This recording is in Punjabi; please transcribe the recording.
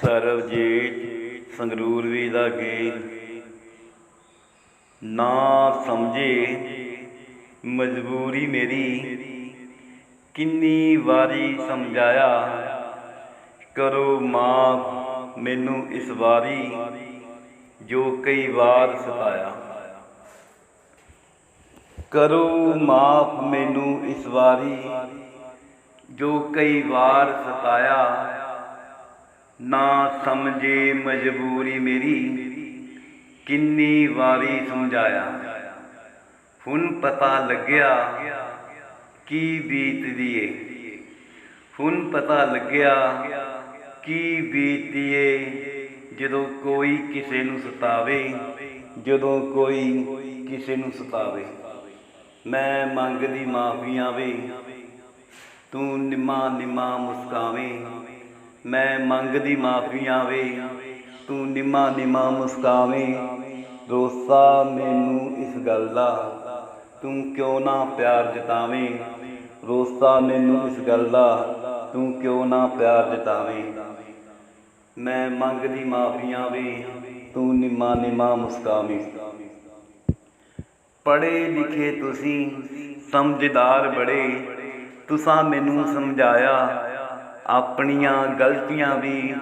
ਸਰਬਜੀਤ ਸੰਗਰੂਰ ਵੀ ਦਾ ਗੀਤ। ਨਾ ਸਮਝੇ ਮਜਬੂਰੀ ਮੇਰੀ, ਕਿੰਨੀ ਵਾਰੀ ਸਮਝਾਇਆ। ਕਰੋ ਮਾਫ ਮੈਨੂੰ ਇਸ ਵਾਰੀ, ਜੋ ਕਈ ਵਾਰ ਸਤਾਇਆ। ਕਰੋ ਮਾਫ ਮੈਨੂੰ ਇਸ ਵਾਰੀ, ਜੋ ਕਈ ਵਾਰ ਸਤਾਇਆ। ਨਾ ਸਮਝੇ ਮਜਬੂਰੀ ਮੇਰੀ, ਕਿੰਨੀ ਵਾਰੀ ਸਮਝਾਇਆ। ਹੁਣ ਪਤਾ ਲੱਗਿਆ ਕੀ ਬੀਤਦੀ ਏ। ਹੁਣ ਪਤਾ ਲੱਗਿਆ ਕੀ ਬੀਤਦੀ ਏ, ਜਦੋਂ ਕੋਈ ਕਿਸੇ ਨੂੰ ਸਤਾਵੇ, ਜਦੋਂ ਕੋਈ ਕਿਸੇ ਨੂੰ ਸਤਾਵੇ। ਮੈਂ ਮੰਗਦੀ ਮਾਫ਼ੀ ਆਵੇ, ਤੂੰ ਨਿਮਾ ਨਿਮਾ ਮੁਸਕਾਵੇਂ। ਮੈਂ ਮੰਗਦੀ ਮਾਫੀਆਂ ਵੇ ਤੂੰ ਨਿਮਾ ਨਿਮਾ ਮੁਸਕਾਵੇਂ। ਰੋਸਾ ਮੈਨੂੰ ਇਸ ਗੱਲ ਦਾ ਤੂੰ ਕਿਉਂ ਨਾ ਪਿਆਰ ਜਤਾਵੇਂ? ਰੋਸਾ ਮੈਨੂੰ ਇਸ ਗੱਲ ਦਾ ਤੂੰ ਕਿਉਂ ਨਾ ਪਿਆਰ ਜਤਾਵੇਂ? ਮੈਂ ਮੰਗਦੀ ਮਾਫੀਆਂ ਵੇ ਤੂੰ ਨਿਮਾ ਨਿਮਾ ਮੁਸਕਾਵੇਂ। ਪੜ੍ਹੇ ਲਿਖੇ ਤੁਸੀਂ ਸਮਝਦਾਰ ਬੜੇ, ਤੁਸਾਂ ਮੈਨੂੰ ਸਮਝਾਇਆ ਆਪਣੀਆਂ ਗਲਤੀਆਂ ਵੀ